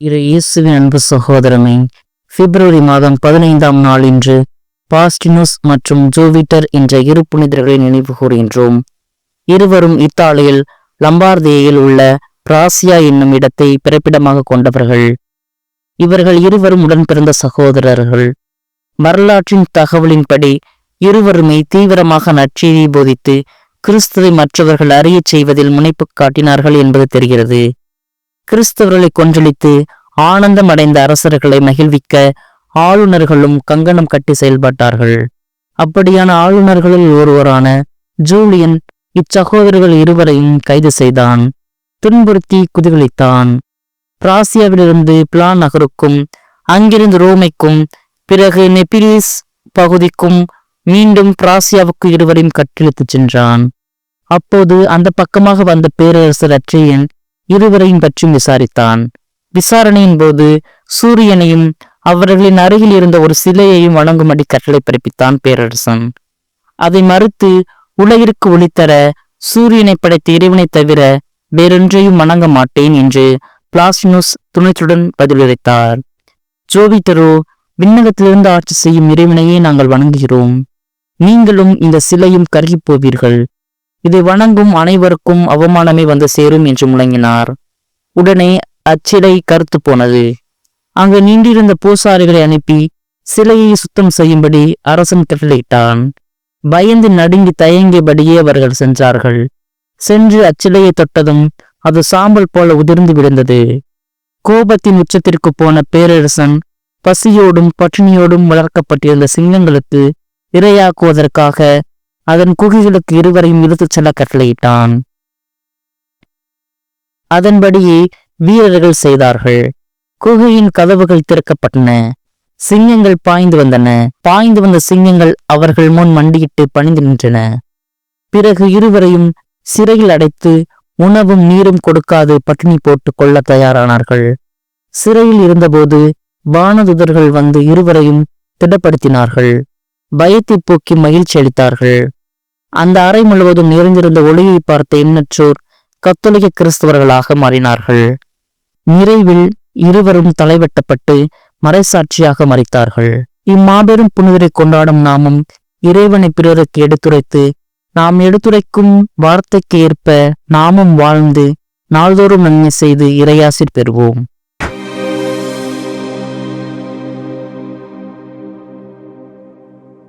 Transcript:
இரு இயேசுவின் அன்பு சகோதரமே பிப்ரவரி மாதம் பதினைந்தாம் நாள் இன்று பாஸ்டினோஸ் மற்றும் ஜூவிட்டர் என்ற இரு புனிதர்களை நினைவு கூறுகின்றோம். இருவரும் இத்தாலியில் லம்பார்தேயில் உள்ள பிராசியா என்னும் இடத்தை பிறப்பிடமாக கொண்டவர்கள். இவர்கள் இருவரும் உடன் பிறந்த சகோதரர்கள். வரலாற்றின் தகவலின்படி இருவருமே தீவிரமாக நற்செய்தி போதித்து கிறிஸ்துவை மற்றவர்கள் அறியச் செய்வதில் முனைப்பு காட்டினார்கள் என்பது தெரிகிறது. கிறிஸ்தவர்களை கொன்றளித்து ஆனந்தம் அடைந்த அரசர்களை மகிழ்விக்க ஆளுநர்களும் கங்கணம் கட்டி செயல்பட்டார்கள். அப்படியான ஆளுநர்களில் ஒருவரான ஜூலியன் இச்சகோதரர்கள் இருவரையும் கைது செய்தான். துன்புறுத்தி குதிகளித்தான் பிராசியாவிலிருந்து பிளான் நகருக்கும் அங்கிருந்து ரோமைக்கும் பிறகு நெபிலிஸ் பகுதிக்கும் மீண்டும் பிராசியாவுக்கு இருவரையும் கட்டிழுத்துச் சென்றான். அப்போது அந்த பக்கமாக வந்த பேரரசர் அச்சையன் இருவரையும் பற்றியும் விசாரித்தான். விசாரணையின் போது சூரியனையும் அவர்களின் அருகில் இருந்த ஒரு சிலையையும் வணங்கும்படி கட்டளை பிறப்பித்தான் பேரரசன். அதை மறுத்து உலகிற்கு ஒளித்தர சூரியனை படைத்த இறைவனை தவிர வேறொன்றையும் வணங்க மாட்டேன் என்று பிளாஸ்டினோஸ் துணித்துடன் பதிலளித்தார் ஜோவிட்டரோ விண்ணகத்திலிருந்து ஆட்சி செய்யும் இறைவனையே நாங்கள் வணங்குகிறோம். நீங்களும் இந்த சிலையும் கருகிப் போவீர்கள். இதை வணங்கும் அனைவருக்கும் அவமானமே வந்து சேரும் என்று முழங்கினார். உடனே அச்சிலை கருத்து போனது. அங்கு நின்றிருந்த பூசாரிகளை அனுப்பி சிலையை சுத்தம் செய்யும்படி அரசன் கட்டளையிட்டான் பயந்து நடுங்கி தயங்கியபடியே அவர்கள் சென்றார்கள். சென்று அச்சிலையை தொட்டதும் அது சாம்பல் போல உதிர்ந்து விழுந்தது. கோபத்தின் உச்சத்திற்கு போன பேரரசன் பசியோடும் பட்டினியோடும் வளர்க்கப்பட்டிருந்த சிங்கங்களுக்கு இரையாக்குவதற்காக அதன் குகைகளுக்கு இருவரையும் இழுத்துச் செல்ல கட்டளையிட்டான். அதன்படியே வீரர்கள் செய்தார்கள். குகையின் கதவுகள் திறக்கப்பட்டன. சிங்கங்கள் பாய்ந்து வந்தன. பாய்ந்து வந்த சிங்கங்கள் அவர்கள் முன் மண்டியிட்டு பணிந்து நின்றன. பிறகு இருவரையும் சிறையில் அடைத்து உணவும் நீரும் கொடுக்காது பட்டினி போட்டு கொள்ள தயாரானார்கள். சிறையில் இருந்தபோது வானதுதர்கள் வந்து இருவரையும் திடப்படுத்தினார்கள். பயத்தை போக்கி மகிழ்ச்சி அளித்தார்கள். அந்த அறை முழுவதும் நிறைந்திருந்த ஒளியை பார்த்த எண்ணற்றோர் கத்தோலிக்க கிறிஸ்தவர்களாக மாறினார்கள். நிறைவில் இருவரும் தலைவெட்டப்பட்டு மறைசாட்சியாக மறைத்தார்கள் இம்மாபெரும் புனிதரை கொண்டாடும் நாமும் இறைவனை பிறருக்கு எடுத்துரைத்து நாம் எடுத்துரைக்கும் வார்த்தைக்கு ஏற்ப நாமும் வாழ்ந்து நாள்தோறும் நன்மை செய்து இறையாசிர் பெறுவோம்.